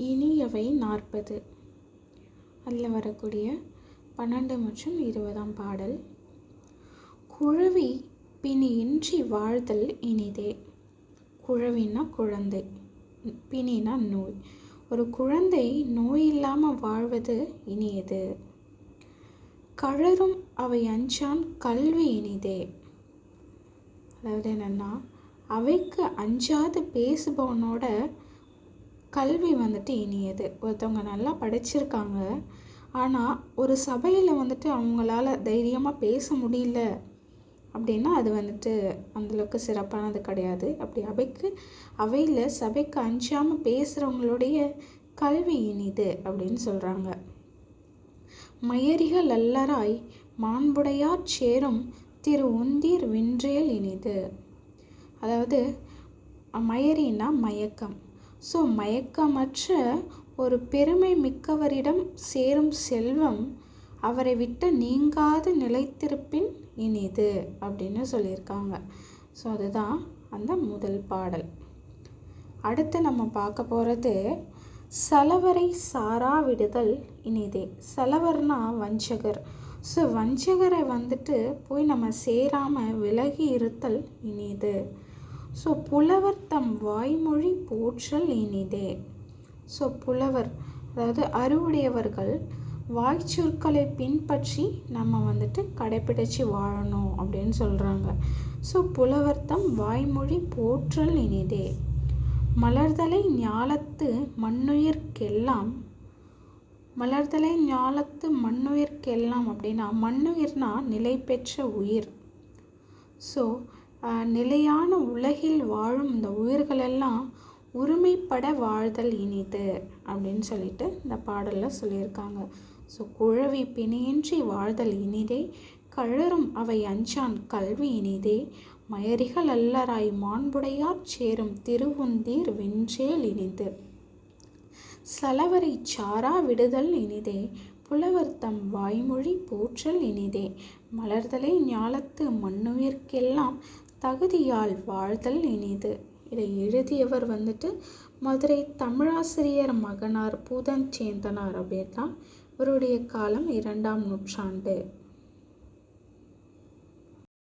இனியவை நாற்பது. அதில் வரக்கூடிய பன்னெண்டு மற்றும் இருபதாம் பாடல். குழவி பிணியின்றி வாழ்தல் இனிதே. குழவின்னா குழந்தை பிணினா நோய். ஒரு குழந்தை நோய் இல்லாமல் வாழ்வது இனியது. கழறும் அவை அஞ்சான் கல்வி இனிதே. அதாவது என்னென்னா அவைக்கு அஞ்சாது பேசுபவனோட கல்வி வந்துட்டு இனியது. ஒருத்தவங்க நல்லா படிச்சிருக்காங்க. ஆனால் ஒரு சபையில் வந்துட்டு அவங்களால தைரியமாக பேச முடியல அப்படின்னா அது வந்துட்டு அந்தளவுக்கு சிறப்பானது கிடையாது. அப்படி அவைக்கு அவையில் சபைக்கு அஞ்சாமல் பேசுகிறவங்களுடைய கல்வி இனிது அப்படின்னு சொல்கிறாங்க மயரிகள் அல்லராய் மாண்புடையார் சேரும் திரு உந்தீர் வின்றேல் இனிது அதாவது மயரின்னா மயக்கம். ஸோ மயக்கமற்ற ஒரு பெருமை மிக்கவரிடம் சேரும் செல்வம் அவரை விட்டு நீங்காது நிலைத்திருப்பின் இனிது அப்படின்னு சொல்லியிருக்காங்க. ஸோ அதுதான் அந்த முதல் பாடல். அடுத்து நம்ம பார்க்க போகிறது சலவரை சாரா விடுதல் இனிதே. சலவர்னா வஞ்சகர். ஸோ வஞ்சகரை வந்துட்டு போய் நம்ம சேராமல் விலகி இருத்தல் இனிது. ஸோ புலவர் தம் வாய்மொழி போற்றல் இனிதே. ஸோ புலவர் அதாவது அறிவுடையவர்கள் வாய்ச்சொற்களை பின்பற்றி நம்ம வந்துட்டு கடைப்பிடிச்சு வாழணும் அப்படின்னு சொல்கிறாங்க ஸோ புலவர்த்தம் வாய்மொழி போற்றல் இனிதே. மலர்தலை ஞாலத்து மண்ணுயிர்க்கெல்லாம் மலர்தலை ஞாலத்து மண்ணுயிர்க்கெல்லாம் அப்படின்னா மண்ணுயிர்னா நிலை பெற்ற உயிர். ஸோ நிலையான உலகில் வாழும் இந்த உயிர்களெல்லாம் உரிமைப்பட வாழ்தல் இனிது அப்படின்னு சொல்லிட்டு இந்த பாடலில் சொல்லியிருக்காங்க. ஸோ குழவி பிணியின்றி வாழ்தல் இனிதே கழறும் அவை அஞ்சான் கல்வி இனிதே மயரிகள் அல்லராய் மாண்புடையார் சேரும் திருவுந்தீர் வென்றேல் இனிது. சலவரை சாரா விடுதல் இனிதே புலவர் தம் வாய்மொழி போற்றல் இனிதே மலர்தலை ஞாலத்து மண்ணுயிர்க்கெல்லாம் தகுதியால் வாழ்தல் இனிது. இதை எழுதியவர் வந்துட்டு மதுரை தமிழாசிரியர் மகனார் பூதன் சேந்தனார் அப்படின்னா இவருடைய காலம் இரண்டாம் நூற்றாண்டு.